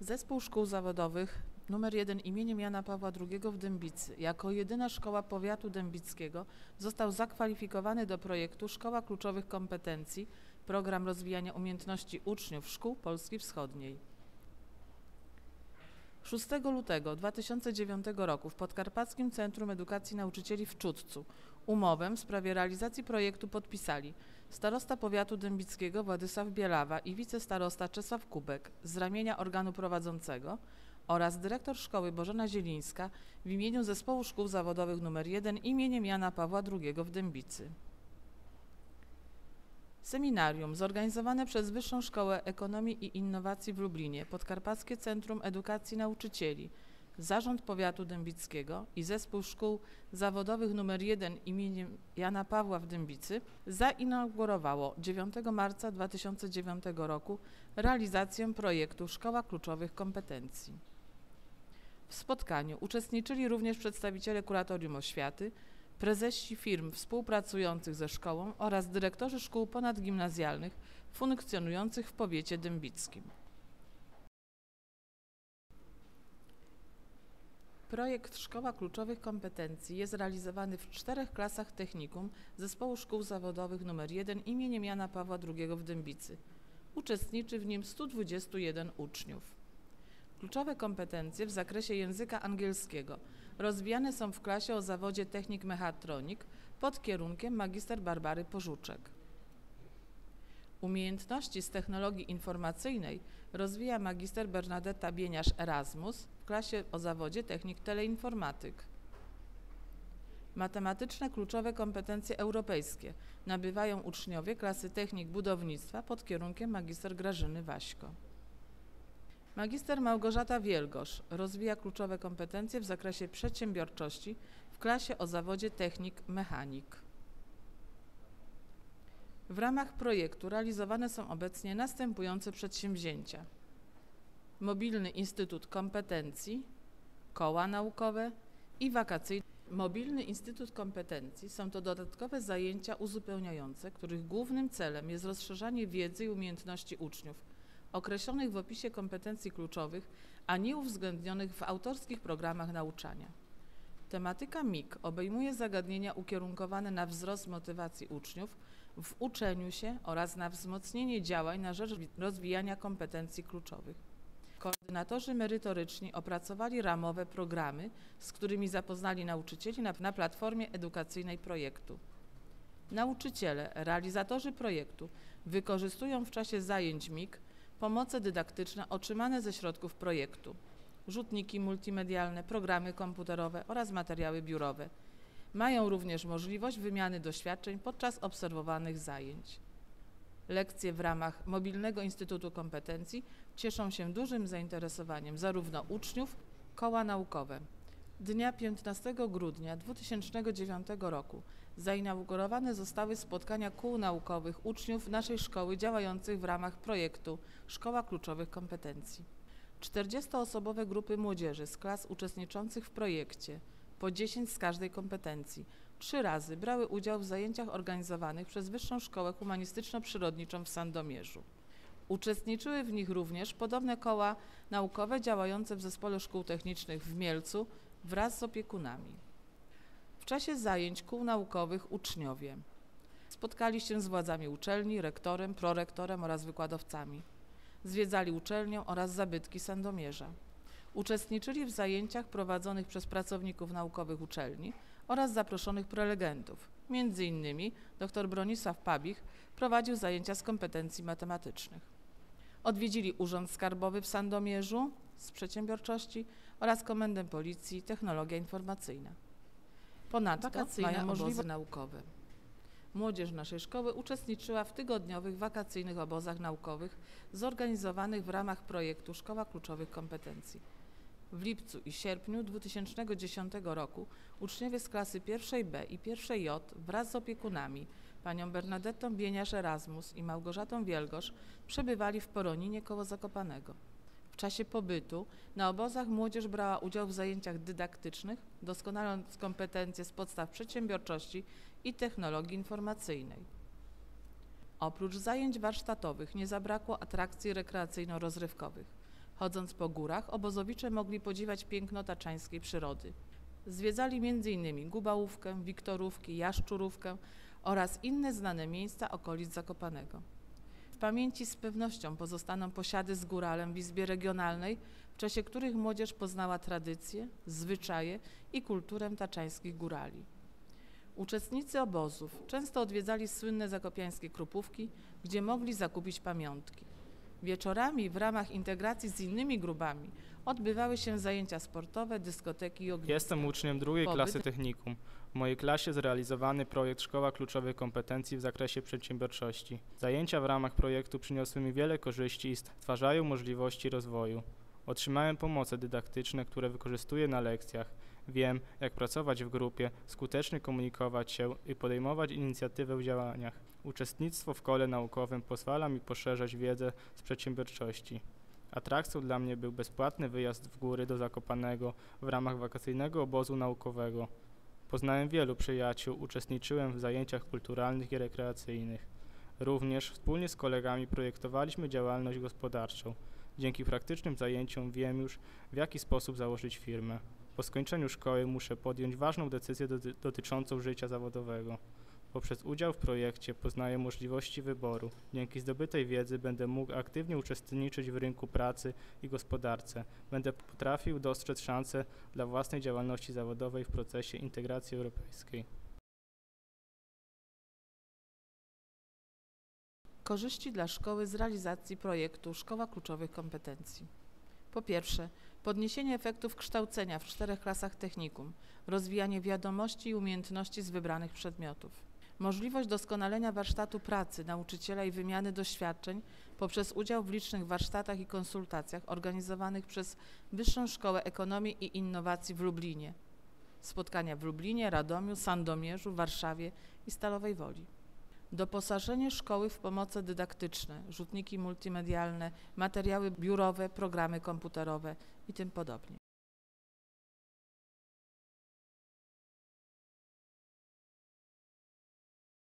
Zespół Szkół Zawodowych nr 1 imieniem Jana Pawła II w Dębicy jako jedyna szkoła powiatu dębickiego został zakwalifikowany do projektu Szkoła Kluczowych Kompetencji Program Rozwijania Umiejętności Uczniów Szkół Polski Wschodniej. 6 lutego 2009 roku w Podkarpackim Centrum Edukacji Nauczycieli w Czudcu umowę w sprawie realizacji projektu podpisali starosta powiatu dębickiego Władysław Bielawa i wicestarosta Czesław Kubek z ramienia organu prowadzącego oraz dyrektor szkoły Bożena Zielińska w imieniu Zespołu Szkół Zawodowych nr 1 imieniem Jana Pawła II w Dębicy. Seminarium zorganizowane przez Wyższą Szkołę Ekonomii i Innowacji w Lublinie, Podkarpackie Centrum Edukacji Nauczycieli, Zarząd Powiatu Dębickiego i Zespół Szkół Zawodowych nr 1 imieniem Jana Pawła w Dębicy zainaugurowało 9 marca 2009 roku realizację projektu Szkoła Kluczowych Kompetencji. W spotkaniu uczestniczyli również przedstawiciele Kuratorium Oświaty, prezesi firm współpracujących ze szkołą oraz dyrektorzy szkół ponadgimnazjalnych funkcjonujących w powiecie dębickim. Projekt Szkoła Kluczowych Kompetencji jest realizowany w czterech klasach technikum Zespołu Szkół Zawodowych nr 1 imieniem Jana Pawła II w Dębicy. Uczestniczy w nim 121 uczniów. Kluczowe kompetencje w zakresie języka angielskiego rozwijane są w klasie o zawodzie technik mechatronik pod kierunkiem magister Barbary Pożuczek. Umiejętności z technologii informacyjnej rozwija magister Bernadetta Bieniasz Erasmus w klasie o zawodzie technik teleinformatyk. Matematyczne kluczowe kompetencje europejskie nabywają uczniowie klasy technik budownictwa pod kierunkiem magister Grażyny Waśko. Magister Małgorzata Wielgosz rozwija kluczowe kompetencje w zakresie przedsiębiorczości w klasie o zawodzie technik mechanik. W ramach projektu realizowane są obecnie następujące przedsięwzięcia. Mobilny Instytut Kompetencji, koła naukowe i wakacyjne. Mobilny Instytut Kompetencji są to dodatkowe zajęcia uzupełniające, których głównym celem jest rozszerzanie wiedzy i umiejętności uczniów określonych w opisie kompetencji kluczowych, a nie uwzględnionych w autorskich programach nauczania. Tematyka MIG obejmuje zagadnienia ukierunkowane na wzrost motywacji uczniów w uczeniu się oraz na wzmocnienie działań na rzecz rozwijania kompetencji kluczowych. Koordynatorzy merytoryczni opracowali ramowe programy, z którymi zapoznali nauczycieli na, na platformie edukacyjnej projektu. Nauczyciele, realizatorzy projektu wykorzystują w czasie zajęć MIG pomoce dydaktyczne otrzymane ze środków projektu, rzutniki multimedialne, programy komputerowe oraz materiały biurowe. Mają również możliwość wymiany doświadczeń podczas obserwowanych zajęć. Lekcje w ramach Mobilnego Instytutu Kompetencji cieszą się dużym zainteresowaniem zarówno uczniów, koła naukowe. Dnia 15 grudnia 2009 roku zainaugurowane zostały spotkania kół naukowych uczniów naszej szkoły działających w ramach projektu Szkoła Kluczowych Kompetencji. 40-osobowe grupy młodzieży z klas uczestniczących w projekcie, po 10 z każdej kompetencji, trzy razy brały udział w zajęciach organizowanych przez Wyższą Szkołę Humanistyczno-Przyrodniczą w Sandomierzu. Uczestniczyły w nich również podobne koła naukowe działające w Zespole Szkół Technicznych w Mielcu wraz z opiekunami. W czasie zajęć kół naukowych uczniowie spotkali się z władzami uczelni, rektorem, prorektorem oraz wykładowcami. Zwiedzali uczelnię oraz zabytki Sandomierza. Uczestniczyli w zajęciach prowadzonych przez pracowników naukowych uczelni oraz zaproszonych prelegentów. Między innymi dr Bronisław Pabich prowadził zajęcia z kompetencji matematycznych. Odwiedzili Urząd Skarbowy w Sandomierzu z przedsiębiorczości oraz Komendę Policji Technologia Informacyjna. Ponadto Wakacyjne mają obozy obozy naukowe. Młodzież naszej szkoły uczestniczyła w tygodniowych wakacyjnych obozach naukowych zorganizowanych w ramach projektu Szkoła Kluczowych Kompetencji. W lipcu i sierpniu 2010 roku uczniowie z klasy pierwszej B i pierwszej J wraz z opiekunami, panią Bernadettą Bieniasz-Erasmus i Małgorzatą Wielgosz, przebywali w Poroninie koło Zakopanego. W czasie pobytu na obozach młodzież brała udział w zajęciach dydaktycznych, doskonaląc kompetencje z podstaw przedsiębiorczości i technologii informacyjnej. Oprócz zajęć warsztatowych nie zabrakło atrakcji rekreacyjno-rozrywkowych. Chodząc po górach, obozowicze mogli podziwiać piękno taczańskiej przyrody. Zwiedzali m.in. Gubałówkę, Wiktorówki, Jaszczurówkę oraz inne znane miejsca okolic Zakopanego. W pamięci z pewnością pozostaną posiady z góralem w Izbie Regionalnej, w czasie których młodzież poznała tradycje, zwyczaje i kulturę taczańskich górali. Uczestnicy obozów często odwiedzali słynne zakopiańskie krupówki, gdzie mogli zakupić pamiątki. Wieczorami w ramach integracji z innymi grupami odbywały się zajęcia sportowe, dyskoteki i ogniska. Jestem uczniem drugiej Pobyt- klasy technikum. W mojej klasie zrealizowany projekt Szkoła Kluczowych Kompetencji w zakresie przedsiębiorczości. Zajęcia w ramach projektu przyniosły mi wiele korzyści i stwarzają możliwości rozwoju. Otrzymałem pomoce dydaktyczne, które wykorzystuję na lekcjach. Wiem, jak pracować w grupie, skutecznie komunikować się i podejmować inicjatywę w działaniach. Uczestnictwo w kole naukowym pozwala mi poszerzać wiedzę z przedsiębiorczości. Atrakcją dla mnie był bezpłatny wyjazd w góry do Zakopanego w ramach wakacyjnego obozu naukowego. Poznałem wielu przyjaciół, uczestniczyłem w zajęciach kulturalnych i rekreacyjnych. Również wspólnie z kolegami projektowaliśmy działalność gospodarczą. Dzięki praktycznym zajęciom wiem już, w jaki sposób założyć firmę. Po skończeniu szkoły muszę podjąć ważną decyzję doty- dotyczącą życia zawodowego. Poprzez udział w projekcie poznaję możliwości wyboru. Dzięki zdobytej wiedzy będę mógł aktywnie uczestniczyć w rynku pracy i gospodarce. Będę potrafił dostrzec szanse dla własnej działalności zawodowej w procesie integracji europejskiej. Korzyści dla szkoły z realizacji projektu Szkoła Kluczowych Kompetencji. Po pierwsze, podniesienie efektów kształcenia w czterech klasach technikum, rozwijanie wiadomości i umiejętności z wybranych przedmiotów. Możliwość doskonalenia warsztatu pracy nauczyciela i wymiany doświadczeń poprzez udział w licznych warsztatach i konsultacjach organizowanych przez Wyższą Szkołę Ekonomii i Innowacji w Lublinie. Spotkania w Lublinie, Radomiu, Sandomierzu, Warszawie i Stalowej Woli. Doposażenie szkoły w pomoce dydaktyczne, rzutniki multimedialne, materiały biurowe, programy komputerowe i tym podobnie.